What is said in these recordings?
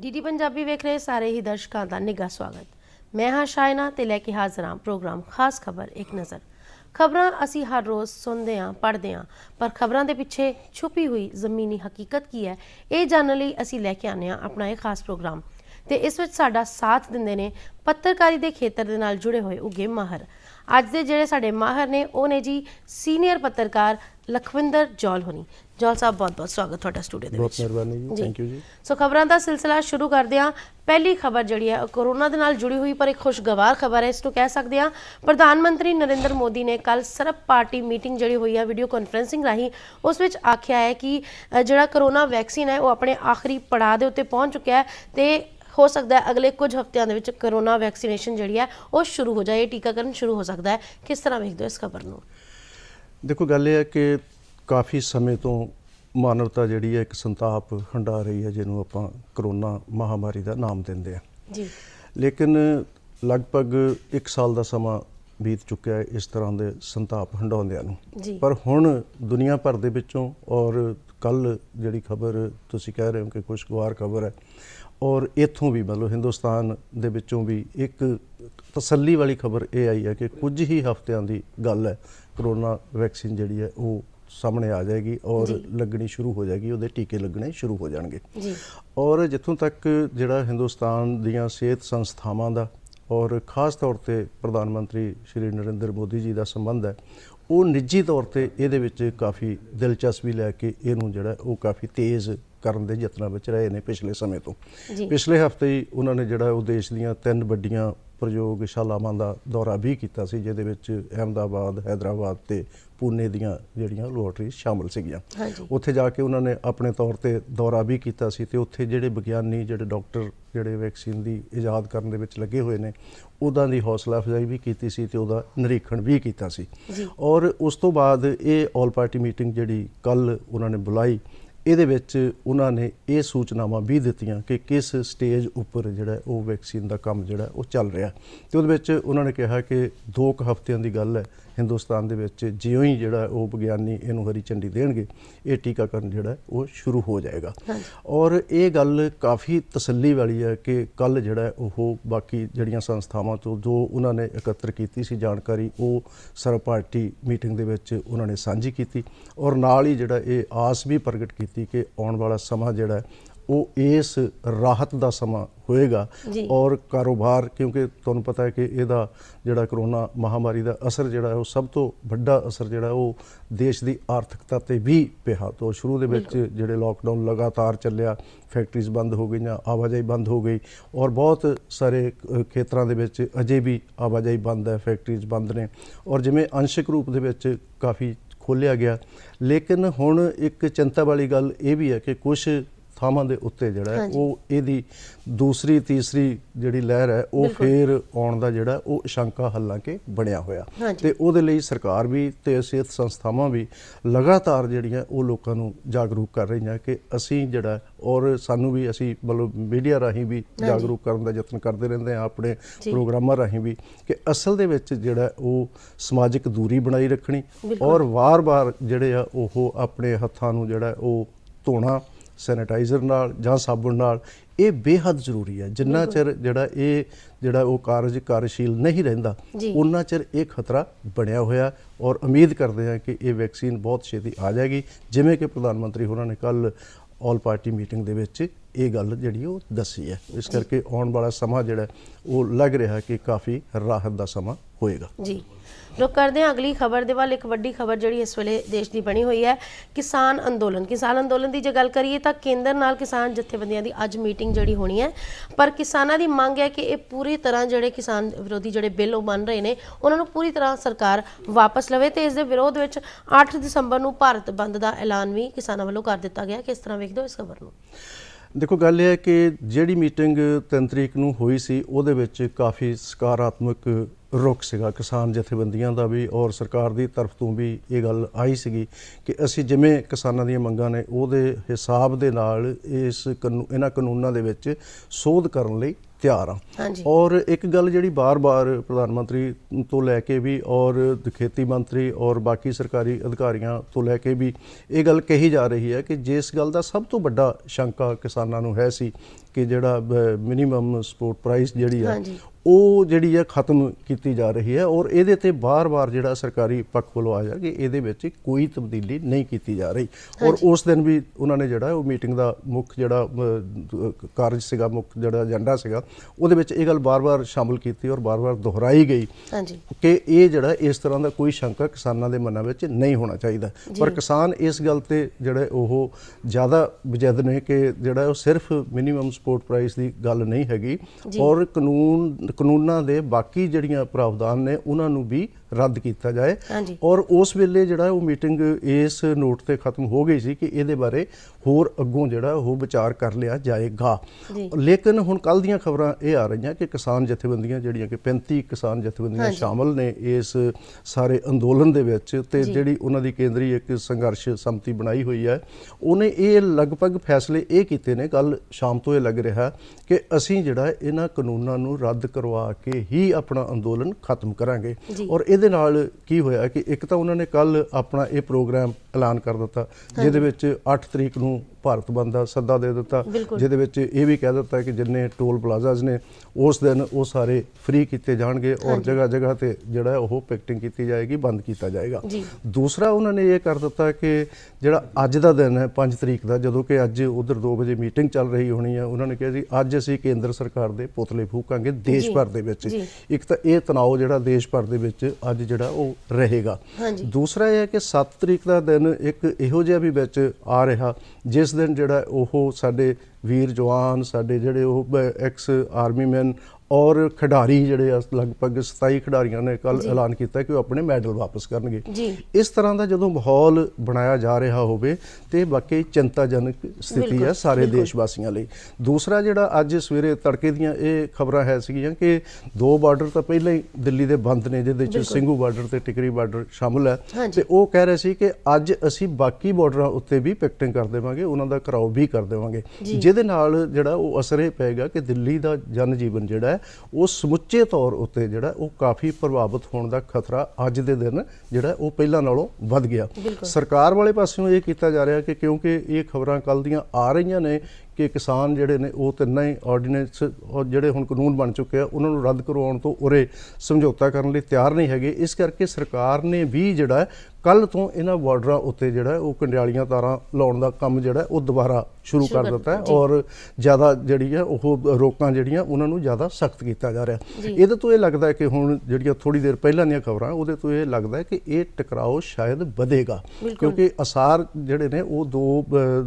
DD Punjabi ਵੇਖ ਰਹੇ ਸਾਰੇ ਹੀ ਦਰਸ਼ਕਾਂ ਦਾ ਨਿੱਘਾ ਸਵਾਗਤ। ਮੈਂ ਹਾਂ ਸ਼ਾਇਨਾ ਤੇ ਲੈ ਕੇ ਹਾਜ਼ਰ ਹਾਂ ਪ੍ਰੋਗਰਾਮ ਖਾਸ ਖਬਰ ਇੱਕ ਨਜ਼ਰ। ਖਬਰਾਂ ਅਸੀਂ ਹਰ ਰੋਜ਼ ਸੁਣਦੇ ਹਾਂ, ਪੜ੍ਹਦੇ ਹਾਂ, ਪਰ ਖਬਰਾਂ ਦੇ ਪਿੱਛੇ ਛੁਪੀ ਹੋਈ ਜ਼ਮੀਨੀ ਹਕੀਕਤ ਕੀ ਹੈ, ਇਹ ਜਾਣਨ ਲਈ ਅਸੀਂ ਲੈ ਕੇ ਆਉਂਦੇ ਹਾਂ ਆਪਣਾ ਇਹ ਖਾਸ ਪ੍ਰੋਗਰਾਮ। ਤੇ ਇਸ ਵਿੱਚ ਸਾਡਾ ਸਾਥ ਦਿੰਦੇ ਨੇ ਪੱਤਰਕਾਰੀ ਦੇ ਖੇਤਰ ਦੇ ਨਾਲ ਜੁੜੇ ਹੋਏ ਉਗੇ ਮਾਹਰ। ਅੱਜ ਦੇ ਜਿਹੜੇ ਸਾਡੇ ਮਾਹਰ ਨੇ, ਉਹ ਨੇ ਜੀ ਸੀਨੀਅਰ ਪੱਤਰਕਾਰ ਲਖਵਿੰਦਰ ਜੌਲ ਹੋਣੀ। ਜੌਲ ਸਾਹਿਬ ਬਹੁਤ ਬਹੁਤ ਸਵਾਗਤ ਤੁਹਾਡਾ ਸਟੂਡੀਓ ਦੇ ਬਹੁਤ ਵਿੱਚ। ਮਿਹਰਬਾਨੀ ਜੀ। ਥੈਂਕ ਯੂ ਜੀ। ਸੋ ਖਬਰਾਂ ਦਾ ਸਿਲਸਿਲਾ ਸ਼ੁਰੂ ਕਰਦੇ ਹਾਂ। ਪਹਿਲੀ ਖਬਰ ਜਿਹੜੀ ਹੈ ਕੋਰੋਨਾ ਦੇ ਨਾਲ ਜੁੜੀ ਹੋਈ ਪਰ ਇੱਕ ਖੁਸ਼ਗਵਾਰ ਖਬਰ ਹੈ ਇਸ ਨੂੰ ਕਹਿ ਸਕਦੇ ਹਾਂ। ਪ੍ਰਧਾਨ ਮੰਤਰੀ ਨਰਿੰਦਰ ਮੋਦੀ ਨੇ ਕੱਲ ਸਰਬ ਪਾਰਟੀ ਮੀਟਿੰਗ ਜਿਹੜੀ ਹੋਈ ਹੈ ਵੀਡੀਓ ਕਾਨਫਰੈਂਸਿੰਗ ਰਾਹੀਂ ਉਸ ਵਿੱਚ ਆਖਿਆ ਹੈ ਕਿ ਜਿਹੜਾ ਕੋਰੋਨਾ ਵੈਕਸੀਨ ਹੈ ਉਹ ਆਪਣੇ ਆਖਰੀ ਪੜਾਅ ਦੇ ਉੱਤੇ ਪਹੁੰਚ ਚੁੱਕਿਆ ਹੈ ਤੇ ਹੋ ਸਕਦਾ ਹੈ ਅਗਲੇ ਕੁਝ ਹਫ਼ਤਿਆਂ ਦੇ ਵਿੱਚ ਕੋਰੋਨਾ ਵੈਕਸੀਨੇਸ਼ਨ ਜਿਹੜੀ ਹੈ ਉਹ ਸ਼ੁਰੂ ਹੋ ਜਾਏ ਟੀਕਾਕਰਨ ਸ਼ੁਰੂ ਹੋ ਸਕਦਾ ਹੈ। ਕਿਸ ਤਰ੍ਹਾਂ ਵੇਖਦੇ ਹੋ ਇਸ ਖਬਰ ਨੂੰ? ਦੇਖੋ ਗੱਲ ਇਹ ਹੈ ਕਿ ਕਾਫੀ ਸਮੇਂ ਤੋਂ ਮਾਨਵਤਾ ਜਿਹੜੀ ਹੈ ਇੱਕ ਸੰਤਾਪ ਹੰਡਾ ਰਹੀ ਹੈ ਜਿਹਨੂੰ ਆਪਾਂ ਕਰੋਨਾ ਮਹਾਮਾਰੀ ਦਾ ਨਾਮ ਦਿੰਦੇ ਆ ਜੀ। ਲੇਕਿਨ ਲਗਭਗ 1 ਸਾਲ ਦਾ ਸਮਾਂ ਬੀਤ ਚੁੱਕਿਆ ਹੈ ਇਸ ਤਰ੍ਹਾਂ ਦੇ ਸੰਤਾਪ ਹੰਡਾਉਂਦਿਆਂ ਨੂੰ। ਪਰ ਹੁਣ ਦੁਨੀਆ ਭਰ ਦੇ ਵਿੱਚੋਂ ਔਰ ਕੱਲ ਜਿਹੜੀ ਖਬਰ ਤੁਸੀਂ ਕਹਿ ਰਹੇ ਹੋ ਕਿ ਖੁਸ਼ਗਵਾਰ ਖਬਰ ਹੈ ਔਰ ਇੱਥੋਂ ਵੀ ਮਤਲਬ ਹਿੰਦੁਸਤਾਨ ਦੇ ਵਿੱਚੋਂ ਵੀ ਇੱਕ ਤਸੱਲੀ ਵਾਲੀ ਖਬਰ ਇਹ ਆਈ ਹੈ ਕਿ ਕੁਝ ਹੀ ਹਫ਼ਤਿਆਂ ਦੀ ਗੱਲ ਹੈ ਕਰੋਨਾ ਵੈਕਸੀਨ ਜਿਹੜੀ ਹੈ ਉਹ ਸਾਹਮਣੇ ਆ ਜਾਏਗੀ ਔਰ। ਲੱਗਣੀ ਸ਼ੁਰੂ ਹੋ ਜਾਏਗੀ ਉਹਦੇ ਟੀਕੇ ਲੱਗਣੇ ਸ਼ੁਰੂ ਹੋ ਜਾਣਗੇ। ਜੀ। ਔਰ ਜਿੱਥੋਂ ਤੱਕ ਜਿਹੜਾ ਹਿੰਦੁਸਤਾਨ ਦੀਆਂ ਸਿਹਤ ਸੰਸਥਾਵਾਂ ਦਾ ਔਰ ਖਾਸ ਤੌਰ ਤੇ ਪ੍ਰਧਾਨ ਮੰਤਰੀ ਸ਼੍ਰੀ ਨਰਿੰਦਰ ਮੋਦੀ ਜੀ ਦਾ ਸੰਬੰਧ ਹੈ ਉਹ ਨਿੱਜੀ ਤੌਰ ਤੇ ਇਹਦੇ ਵਿੱਚ ਕਾਫੀ ਦਿਲਚਸਪੀ ਲੈ ਕੇ ਇਹਨੂੰ ਜਿਹੜਾ ਉਹ ਕਾਫੀ ਤੇਜ਼ ਕਰਨ ਦੇ ਯਤਨਾਂ ਵਿੱਚ ਰਹੇ ਨੇ ਪਿਛਲੇ ਸਮੇਂ ਤੋਂ। ਪਿਛਲੇ ਹਫ਼ਤੇ ਹੀ ਉਹਨਾਂ ਨੇ ਜਿਹੜਾ ਉਹ ਦੇਸ਼ ਦੀਆਂ ਤਿੰਨ ਵੱਡੀਆਂ ਪ੍ਰਯੋਗਸ਼ਾਲਾਵਾਂ ਦਾ ਦੌਰਾ ਵੀ ਕੀਤਾ ਸੀ ਜਿਹਦੇ ਵਿੱਚ ਅਹਿਮਦਾਬਾਦ ਹੈਦਰਾਬਾਦ ਤੇ ਪੂਨੇ ਦੀਆਂ ਜਿਹੜੀਆਂ ਲੈਬੋਰਟਰੀਜ਼ ਸ਼ਾਮਲ ਸੀਗੀਆਂ। ਉੱਥੇ ਜਾ ਕੇ ਉਹਨਾਂ ਨੇ ਆਪਣੇ ਤੌਰ ਤੇ ਦੌਰਾ ਵੀ ਕੀਤਾ ਸੀ ਤੇ ਉੱਥੇ ਜਿਹੜੇ ਵਿਗਿਆਨੀ ਜਿਹੜੇ ਡਾਕਟਰ ਜਿਹੜੇ ਵੈਕਸੀਨ ਦੀ ਇਜਾਦ ਕਰਨ ਦੇ ਵਿੱਚ ਲੱਗੇ ਹੋਏ ਨੇ ਉਹਦਾਂ ਦੀ ਹੌਸਲਾ ਅਫਜ਼ਾਈ ਵੀ ਕੀਤੀ ਸੀ ਤੇ ਉਹਦਾ ਨਿਰੀਖਣ ਵੀ ਕੀਤਾ ਸੀ। ਔਰ ਉਸ ਤੋਂ ਬਾਅਦ ਇਹ ਆਲ ਪਾਰਟੀ ਮੀਟਿੰਗ ਜਿਹੜੀ ਕੱਲ ਉਹਨਾਂ ਨੇ ਬੁਲਾਈ ਇਹਦੇ ਵਿੱਚ ਉਹਨਾਂ ਨੇ ਇਹ ਸੂਚਨਾਵਾਂ ਵੀ ਦਿੱਤੀਆਂ ਕਿ ਕਿਸ ਸਟੇਜ ਉੱਪਰ ਜਿਹੜਾ ਉਹ ਵੈਕਸੀਨ ਦਾ ਕੰਮ ਜਿਹੜਾ ਉਹ ਚੱਲ ਰਿਹਾ ਤੇ ਉਹਦੇ ਵਿੱਚ ਉਹਨਾਂ ਨੇ ਕਿਹਾ ਕਿ 2 ਕੁ ਹਫ਼ਤਿਆਂ ਦੀ ਗੱਲ ਹੈ ਹਿੰਦੁਸਤਾਨ ਦੇ ਵਿੱਚ ਜਿਉਂ ਹੀ ਜਿਹੜਾ ਉਹ ਵਿਗਿਆਨੀ ਇਹਨੂੰ ਹਰੀ ਝੰਡੀ ਦੇਣਗੇ ਇਹ ਟੀਕਾਕਰਨ ਜਿਹੜਾ ਉਹ ਸ਼ੁਰੂ ਹੋ ਜਾਏਗਾ। ਔਰ ਇਹ ਗੱਲ ਕਾਫੀ ਤਸੱਲੀ ਵਾਲੀ ਹੈ ਕਿ ਕੱਲ ਜਿਹੜਾ ਉਹ ਬਾਕੀ ਜਿਹੜੀਆਂ ਸੰਸਥਾਵਾਂ ਤੋਂ ਜੋ ਉਹਨਾਂ ਨੇ ਇਕੱਤਰ ਕੀਤੀ ਸੀ ਜਾਣਕਾਰੀ ਉਹ ਸਰਬ ਪਾਰਟੀ ਮੀਟਿੰਗ ਦੇ ਵਿੱਚ ਉਹਨਾਂ ਨੇ ਸਾਂਝੀ ਕੀਤੀ। ਔਰ ਨਾਲ ਹੀ ਜਿਹੜਾ ਇਹ ਆਸ ਵੀ ਪ੍ਰਗਟ ਕੀਤੀ ਕਿ ਆਉਣ ਵਾਲਾ ਸਮਾਂ ਜਿਹੜਾ ਉਹ ਇਸ ਰਾਹਤ ਦਾ ਸਮਾਂ ਹੋਏਗਾ। ਔਰ ਕਾਰੋਬਾਰ ਕਿਉਂਕਿ ਤੁਹਾਨੂੰ ਪਤਾ ਹੈ ਕਿ ਇਹਦਾ ਜਿਹੜਾ ਕਰੋਨਾ ਮਹਾਮਾਰੀ ਦਾ ਅਸਰ ਜਿਹੜਾ ਹੈ ਉਹ ਸਭ ਤੋਂ ਵੱਡਾ ਅਸਰ ਜਿਹੜਾ ਉਹ ਦੇਸ਼ ਦੀ ਆਰਥਿਕਤਾ ਤੇ ਵੀ ਪਿਆ। ਤੋਂ ਸ਼ੁਰੂ ਦੇ ਵਿੱਚ ਜਿਹੜੇ ਲੋਕਡਾਊਨ ਲਗਾਤਾਰ ਚੱਲਿਆ ਫੈਕਟਰੀਜ਼ ਬੰਦ ਹੋ ਗਈਆਂ ਆਵਾਜਾਈ ਬੰਦ ਹੋ ਗਈ ਔਰ ਬਹੁਤ ਸਾਰੇ ਖੇਤਰਾਂ ਦੇ ਵਿੱਚ ਅਜੇ ਵੀ ਆਵਾਜਾਈ ਬੰਦ ਹੈ ਫੈਕਟਰੀਜ਼ ਬੰਦ ਨੇ ਔਰ ਜਿਵੇਂ ਅੰਸ਼ਿਕ ਰੂਪ ਦੇ ਵਿੱਚ ਕਾਫੀ ਖੋਲ੍ਹਿਆ ਗਿਆ। ਲੇਕਿਨ ਹੁਣ ਇੱਕ ਚਿੰਤਾ ਵਾਲੀ ਗੱਲ ਇਹ ਵੀ ਹੈ ਕਿ ਕੁਝ ਥਾਵਾਂ ਦੇ ਉੱਤੇ ਜਿਹੜਾ। ਉਹ ਇਹਦੀ ਦੂਸਰੀ ਤੀਸਰੀ ਜਿਹੜੀ ਲਹਿਰ ਹੈ ਉਹ। ਫੇਰ ਆਉਣ ਦਾ ਜਿਹੜਾ ਉਹ ਸ਼ੰਕਾ ਹਾਲਾਂਕਿ ਬਣਿਆ ਹੋਇਆ। ਤੇ ਉਹਦੇ ਲਈ ਸਰਕਾਰ ਵੀ ਤੇ ਸਿਹਤ ਸੰਸਥਾਵਾਂ ਵੀ ਲਗਾਤਾਰ ਜਿਹੜੀਆਂ ਉਹ ਲੋਕਾਂ ਨੂੰ ਜਾਗਰੂਕ ਕਰ ਰਹੀਆਂ ਕਿ ਅਸੀਂ ਜਿਹੜਾ ਔਰ ਸਾਨੂੰ ਵੀ ਅਸੀਂ ਮਤਲਬ ਮੀਡੀਆ ਰਾਹੀਂ ਵੀ ਜਾਗਰੂਕ ਕਰਨ ਦਾ ਯਤਨ ਕਰਦੇ ਰਹਿੰਦੇ ਆ ਆਪਣੇ। ਪ੍ਰੋਗਰਾਮਾਂ ਰਾਹੀਂ ਵੀ ਕਿ ਅਸਲ ਦੇ ਵਿੱਚ ਜਿਹੜਾ ਉਹ ਸਮਾਜਿਕ ਦੂਰੀ ਬਣਾਈ ਰੱਖਣੀ। ਔਰ ਵਾਰ-ਵਾਰ ਜਿਹੜੇ ਆ ਉਹ ਆਪਣੇ ਹੱਥਾਂ ਨੂੰ ਜਿਹੜਾ ਉਹ ਧੋਣਾ ਸੈਨੀਟਾਈਜ਼ਰ ਨਾਲ ਜਾਂ ਸਾਬਣ ਨਾਲ ਇਹ ਬੇਹੱਦ ਜ਼ਰੂਰੀ ਹੈ। ਜਿੰਨਾ ਚਿਰ ਜਿਹੜਾ ਇਹ ਜਿਹੜਾ ਉਹ ਕਾਰਜ ਕਾਰਜਸ਼ੀਲ ਨਹੀਂ ਰਹਿੰਦਾ। ਉਹਨਾਂ ਚਿਰ ਇਹ ਖਤਰਾ ਬਣਿਆ ਹੋਇਆ ਔਰ ਉਮੀਦ ਕਰਦੇ ਹਾਂ ਕਿ ਇਹ ਵੈਕਸੀਨ ਬਹੁਤ ਛੇਤੀ ਆ ਜਾਏਗੀ। ਜਿਵੇਂ ਕਿ ਪ੍ਰਧਾਨ ਮੰਤਰੀ ਹੋਰਾਂ ਨੇ ਕੱਲ ਆਲ ਪਾਰਟੀ ਮੀਟਿੰਗ ਦੇ ਵਿੱਚ ਇਹ ਗੱਲ ਜਿਹੜੀ ਉਹ ਦੱਸੀ ਹੈ। ਇਸ ਕਰਕੇ ਆਉਣ ਵਾਲਾ ਸਮਾਂ ਜਿਹੜਾ ਉਹ ਲੱਗ ਰਿਹਾ ਕਿ ਕਾਫੀ ਰਾਹਤ ਦਾ ਸਮਾਂ ਹੋਏਗਾ। ਜੀ। ਲੋਕ ਕਰਦੇ ਹਾਂ, ਅਗਲੀ ਖਬਰ ਦੇ ਵੱਲ ਇੱਕ ਵੱਡੀ ਖਬਰ ਜਿਹੜੀ ਇਸ ਵੇਲੇ ਦੇਸ਼ ਦੀ ਬਣੀ ਹੋਈ ਹੈ, ਕਿਸਾਨ ਅੰਦੋਲਨ। ਕਿਸਾਨ ਅੰਦੋਲਨ ਦੀ ਜੇ ਗੱਲ ਕਰੀਏ ਤਾਂ ਕੇਂਦਰ ਨਾਲ ਕਿਸਾਨ ਜਥੇਬੰਦੀਆਂ ਦੀ ਅੱਜ ਮੀਟਿੰਗ ਜਿਹੜੀ ਹੋਣੀ ਹੈ, ਪਰ ਕਿਸਾਨਾਂ ਦੀ ਮੰਗ ਹੈ ਕਿ ਇਹ ਪੂਰੀ ਤਰ੍ਹਾਂ ਜਿਹੜੇ ਕਿਸਾਨ ਵਿਰੋਧੀ ਜਿਹੜੇ ਬਿੱਲ ਉਹ ਬਣ ਰਹੇ ਨੇ, ਉਹਨਾਂ ਨੂੰ ਪੂਰੀ ਤਰ੍ਹਾਂ ਸਰਕਾਰ ਵਾਪਸ ਲਵੇ ਤੇ ਇਸ ਦੇ ਵਿਰੋਧ ਵਿੱਚ 8 ਦਸੰਬਰ ਨੂੰ ਭਾਰਤ ਬੰਦ ਦਾ ਐਲਾਨ ਵੀ ਕਿਸਾਨਾਂ ਵੱਲੋਂ ਕਰ ਦਿੱਤਾ ਗਿਆ। ਕਿਸ ਤਰ੍ਹਾਂ ਵੇਖਦੇ ਹੋ ਇਸ ਖਬਰ ਨੂੰ? ਦੇਖੋ, ਗੱਲ ਇਹ ਹੈ ਕਿ ਜਿਹੜੀ ਮੀਟਿੰਗ 3 ਤਰੀਕ ਨੂੰ ਹੋਈ ਸੀ, ਉਹਦੇ ਵਿੱਚ ਕਾਫੀ ਸਕਾਰਾਤਮਕ ਰੁਖ ਸੀਗਾ, ਕਿਸਾਨ ਜਥੇਬੰਦੀਆਂ ਦਾ ਵੀ ਔਰ ਸਰਕਾਰ ਦੀ ਤਰਫ ਤੋਂ ਵੀ ਇਹ ਗੱਲ ਆਈ ਸੀਗੀ ਕਿ ਅਸੀਂ ਜਿਵੇਂ ਕਿਸਾਨਾਂ ਦੀਆਂ ਮੰਗਾਂ ਨੇ ਉਹਦੇ ਹਿਸਾਬ ਦੇ ਨਾਲ ਇਸ ਕਾਨੂ- ਇਹਨਾਂ ਕਾਨੂੰਨਾਂ ਦੇ ਵਿੱਚ ਸੋਧ ਕਰਨ ਲਈ ਤਿਆਰ ਹਾਂ ਹਾਂਜੀ। ਔਰ ਇੱਕ ਗੱਲ ਜਿਹੜੀ ਬਾਰ-ਬਾਰ ਪ੍ਰਧਾਨ ਮੰਤਰੀ ਤੋਂ ਲੈ ਕੇ ਵੀ ਔਰ ਖੇਤੀ ਮੰਤਰੀ ਔਰ ਬਾਕੀ ਸਰਕਾਰੀ ਅਧਿਕਾਰੀਆਂ ਤੋਂ ਲੈ ਕੇ ਵੀ ਇਹ ਗੱਲ ਕਹੀ ਜਾ ਰਹੀ ਹੈ ਕਿ ਜਿਸ ਗੱਲ ਦਾ ਸਭ ਤੋਂ ਵੱਡਾ ਸ਼ੰਕਾ ਕਿਸਾਨਾਂ ਨੂੰ ਹੈ ਸੀ ਕਿ ਜਿਹੜਾ ਮਿਨੀਮਮ ਸਪੋਰਟ ਪ੍ਰਾਈਸ ਜਿਹੜੀ ਆ। ਉਹ ਜਿਹੜੀ ਹੈ ਖਤਮ ਕੀਤੀ ਜਾ ਰਹੀ ਹੈ ਔਰ ਇਹਦੇ ਤੇ ਬਾਰ-ਬਾਰ ਜਿਹੜਾ ਸਰਕਾਰੀ ਪੱਖ ਵੱਲੋਂ ਆਇਆ ਕਿ ਇਹਦੇ ਵਿੱਚ ਕੋਈ ਤਬਦੀਲੀ ਨਹੀਂ ਕੀਤੀ ਜਾ ਰਹੀ ਔਰ ਉਸ ਦਿਨ ਵੀ ਉਹਨਾਂ ਨੇ ਜਿਹੜਾ ਉਹ ਮੀਟਿੰਗ ਦਾ ਮੁੱਖ ਜਿਹੜਾ ਕਾਰਜ ਸੀਗਾ ਮੁੱਖ ਜਿਹੜਾ ਏਜੰਡਾ ਸੀਗਾ ਉਹਦੇ ਵਿੱਚ ਇਹ ਗੱਲ ਬਾਰ-ਬਾਰ ਸ਼ਾਮਲ ਕੀਤੀ ਔਰ ਬਾਰ-ਬਾਰ ਦੁਹਰਾਈ ਗਈ ਹਾਂਜੀ। ਕਿ ਇਹ ਜਿਹੜਾ ਇਸ ਤਰ੍ਹਾਂ ਦਾ ਕੋਈ ਸ਼ੰਕਾ ਕਿਸਾਨਾਂ ਦੇ ਮਨਾਂ ਵਿੱਚ ਨਹੀਂ ਹੋਣਾ ਚਾਹੀਦਾ। ਪਰ ਕਿਸਾਨ ਇਸ ਗੱਲ ਤੇ ਜਿਹੜੇ ਉਹ ਜ਼ਿਆਦਾ ਬਜਦ ਨੇ ਕਿ ਜਿਹੜਾ ਉਹ ਸਿਰਫ ਮਿਨੀਮਮ ਸਪੋਰਟ ਪ੍ਰਾਈਸ ਦੀ ਗੱਲ ਨਹੀਂ ਹੈਗੀ। ਔਰ ਕਾਨੂੰਨ ਕਾਨੂੰਨਾਂ ਦੇ ਬਾਕੀ ਜਿਹੜੀਆਂ ਪ੍ਰਾਵਧਾਨ ਨੇ ਉਹਨਾਂ ਨੂੰ ਵੀ ਰੱਦ ਕੀਤਾ ਜਾਏ। ਔਰ ਉਸ ਵੇਲੇ ਜਿਹੜਾ ਉਹ ਮੀਟਿੰਗ ਇਸ ਨੋਟ ਤੇ ਖਤਮ ਹੋ ਗਈ ਸੀ ਕਿ ਇਹਦੇ ਬਾਰੇ ਹੋਰ ਅੱਗੋਂ ਜਿਹੜਾ ਉਹ ਵਿਚਾਰ ਕਰ ਲਿਆ ਜਾਏਗਾ। ਲੇਕਿਨ ਹੁਣ ਕੱਲ ਦੀਆਂ ਖਬਰਾਂ ਇਹ ਆ ਰਹੀਆਂ ਕਿ ਕਿਸਾਨ ਜਥੇਬੰਦੀਆਂ ਜਿਹੜੀਆਂ ਕਿ 35 ਕਿਸਾਨ ਜਥੇਬੰਦੀਆਂ। ਸ਼ਾਮਲ ਨੇ ਇਸ ਸਾਰੇ ਅੰਦੋਲਨ ਦੇ ਵਿੱਚ ਤੇ। ਜਿਹੜੀ ਉਹਨਾਂ ਦੀ ਕੇਂਦਰੀ ਇੱਕ ਸੰਘਰਸ਼ ਸਮਤੀ ਬਣਾਈ ਹੋਈ ਹੈ ਉਹਨੇ ਇਹ ਲਗਭਗ ਫੈਸਲੇ ਇਹ ਕੀਤੇ ਨੇ ਕੱਲ ਸ਼ਾਮ ਤੋਂ ਇਹ ਲੱਗ ਰਿਹਾ ਕਿ ਅਸੀਂ ਜਿਹੜਾ ਇਹਨਾਂ ਕਾਨੂੰਨਾਂ ਨੂੰ ਰੱਦ ਕਰਵਾ ਕੇ ਹੀ ਆਪਣਾ ਅੰਦੋਲਨ ਖਤਮ ਕਰਾਂਗੇ। ਔਰ ਇਹਦੇ ਨਾਲ ਕੀ ਹੋਇਆ ਕਿ ਇੱਕ ਤਾਂ ਉਹਨਾਂ ਨੇ ਕੱਲ ਆਪਣਾ ਇਹ ਪ੍ਰੋਗਰਾਮ ਐਲਾਨ ਕਰ ਦਿੱਤਾ ਜਿਹਦੇ ਵਿੱਚ 8 ਤਰੀਕ ਨੂੰ ਭਾਰਤ ਬੰਦ ਦਾ ਸੱਦਾ ਦੇ ਦਿੱਤਾ। ਜਿਹਦੇ ਵਿੱਚ ਇਹ ਵੀ ਕਹਿ ਦਿੱਤਾ ਕਿ ਜਿੰਨੇ ਟੋਲ ਪਲਾਜ਼ਾਸ ਨੇ ਉਸ ਦਿਨ ਉਹ ਸਾਰੇ ਫ੍ਰੀ ਕੀਤੇ ਜਾਣਗੇ ਔਰ। ਜਗ੍ਹਾ ਜਗ੍ਹਾ ਤੇ ਜਿਹੜਾ ਉਹ ਪਿਕਟਿੰਗ ਕੀਤੀ ਜਾਏਗੀ ਬੰਦ ਕੀਤਾ ਜਾਏਗਾ। ਦੂਸਰਾ ਉਹਨਾਂ ਨੇ ਇਹ ਕਰ ਦਿੱਤਾ ਕਿ ਜਿਹੜਾ ਅੱਜ ਦਾ ਦਿਨ ਹੈ 5 ਤਰੀਕ ਦਾ ਜਦੋਂ ਕਿ ਅੱਜ ਉਧਰ 2 ਵਜੇ ਮੀਟਿੰਗ ਚੱਲ ਰਹੀ ਹੋਣੀ ਹੈ ਉਹਨਾਂ ਨੇ ਕਿਹਾ ਜੀ ਅੱਜ ਅਸੀਂ ਕੇਂਦਰ ਸਰਕਾਰ ਦੇ ਪੁਤਲੇ ਫੂਕਾਂਗੇ ਦੇਸ਼। ਭਰ ਦੇ ਵਿੱਚ। ਇੱਕ ਤਾਂ ਇਹ ਤਣਾਅ ਜਿਹੜਾ ਦੇਸ਼ ਭਰ ਦੇ ਵਿੱਚ ਅੱਜ ਜਿਹੜਾ ਉਹ ਰਹੇਗਾ। ਦੂਸਰਾ ਇਹ ਹੈ ਕਿ 7 ਤਰੀਕ ਦਾ ਦਿਨ ਇੱਕ ਇਹੋ ਜਿਹਾ ਵੀ ਵਿੱਚ ਆ ਰਿਹਾ, ਜਿਸ ਦਿਨ ਜਿਹੜਾ ਉਹ ਸਾਡੇ ਵੀਰ ਜਵਾਨ, ਸਾਡੇ ਜਿਹੜੇ ਉਹ ਐਕਸ ਆਰਮੀ ਮੈਨ ਔਰ ਖਿਡਾਰੀ ਜਿਹੜੇ ਆ, ਲਗਭਗ 27 ਖਿਡਾਰੀਆਂ ਨੇ ਕੱਲ। ਐਲਾਨ ਕੀਤਾ ਕਿ ਉਹ ਆਪਣੇ ਮੈਡਲ ਵਾਪਸ ਕਰਨਗੇ। ਇਸ ਤਰ੍ਹਾਂ ਦਾ ਜਦੋਂ ਮਾਹੌਲ ਬਣਾਇਆ ਜਾ ਰਿਹਾ ਹੋਵੇ ਤੇ ਬਾਕੀ ਚਿੰਤਾਜਨਕ ਸਥਿਤੀ ਹੈ ਸਾਰੇ। ਦੇਸ਼ ਵਾਸੀਆਂ ਲਈ ਦੂਸਰਾ ਜਿਹੜਾ ਅੱਜ ਸਵੇਰੇ ਤੜਕੇ ਦੀਆਂ ਇਹ ਖਬਰਾਂ ਹੈ ਸੀਗੀਆਂ ਕਿ ਦੋ ਬਾਰਡਰ ਤਾਂ ਪਹਿਲਾਂ ਹੀ ਦਿੱਲੀ ਦੇ ਬੰਦ ਨੇ ਜਿਹਦੇ ਵਿੱਚ। ਸਿੰਘੂ ਬਾਰਡਰ ਤੇ ਟਿਕਰੀ ਬਾਰਡਰ ਸ਼ਾਮਲ ਹੈ। ਤੇ ਉਹ ਕਹਿ ਰਹੇ ਸੀ ਕਿ ਅੱਜ ਅਸੀਂ ਬਾਕੀ ਬਾਰਡਰਾਂ ਉੱਤੇ ਵੀ ਪਿਕਟਿੰਗ ਕਰ ਦੇਵਾਂਗੇ ਉਹਨਾਂ ਦਾ ਘਰਾਓ ਵੀ ਕਰ ਦੇਵਾਂਗੇ। ਜਿਹਦੇ ਨਾਲ ਜਿਹੜਾ ਉਹ ਅਸਰ ਇਹ ਪਏਗਾ ਕਿ ਦਿੱਲੀ ਦਾ ਜਨ ਜੀਵਨ ਜਿਹੜਾ ਹੈ ਉਹ ਸਮੁੱਚੇ ਤੌਰ ਉੱਤੇ ਜਿਹੜਾ ਉਹ ਕਾਫੀ ਪ੍ਰਭਾਵਿਤ ਹੋਣ ਦਾ ਖਤਰਾ ਅੱਜ ਦੇ ਦਿਨ ਜਿਹੜਾ ਉਹ ਪਹਿਲਾਂ ਨਾਲੋਂ ਵੱਧ ਗਿਆ। ਸਰਕਾਰ ਵਾਲੇ ਪਾਸਿਓਂ ਇਹ ਕੀਤਾ ਜਾ ਰਿਹਾ ਕਿ ਕਿਉਂਕਿ ਇਹ ਖਬਰਾਂ ਕੱਲ ਦੀਆਂ ਆ ਰਹੀਆਂ ਨੇ ਕਿ ਕਿਸਾਨ ਜਿਹੜੇ ਨੇ ਉਹ ਤਿੰਨਾਂ ਹੀ ਆਰਡੀਨੈਂਸ ਔਰ ਜਿਹੜੇ ਹੁਣ ਕਾਨੂੰਨ ਬਣ ਚੁੱਕੇ ਆ ਉਹਨਾਂ ਨੂੰ ਰੱਦ ਕਰਵਾਉਣ ਤੋਂ ਉਰੇ ਸਮਝੌਤਾ ਕਰਨ ਲਈ ਤਿਆਰ ਨਹੀਂ ਹੈਗੇ ਇਸ ਕਰਕੇ ਸਰਕਾਰ ਨੇ ਵੀ ਜਿਹੜਾ ਕੱਲ ਤੋਂ ਇਹਨਾਂ ਬਾਰਡਰਾਂ ਉੱਤੇ ਜਿਹੜਾ ਉਹ ਕੰਡਿਆਲੀਆਂ ਤਾਰਾਂ ਲਾਉਣ ਦਾ ਕੰਮ ਜਿਹੜਾ ਉਹ ਦੁਬਾਰਾ ਸ਼ੁਰੂ ਕਰ ਦਿੱਤਾ ਹੈ। ਔਰ ਜ਼ਿਆਦਾ ਜਿਹੜੀ ਹੈ ਉਹ ਰੋਕਾਂ ਜਿਹੜੀਆਂ ਉਹਨਾਂ ਨੂੰ ਜ਼ਿਆਦਾ ਸਖਤ ਕੀਤਾ ਜਾ ਰਿਹਾ। ਇਹਦੇ ਤੋਂ ਇਹ ਲੱਗਦਾ ਹੈ ਕਿ ਹੁਣ ਜਿਹੜੀਆਂ ਥੋੜੀ ਦੇਰ ਪਹਿਲਾਂ ਦੀਆਂ ਖਬਰਾਂ ਉਹਦੇ ਤੋਂ ਇਹ ਲੱਗਦਾ ਹੈ ਕਿ ਇਹ ਟਕਰਾਓ ਸ਼ਾਇਦ ਵਧੇਗਾ। ਕਿਉਂਕਿ ਅਸਾਰ ਜਿਹੜੇ ਨੇ ਉਹ 2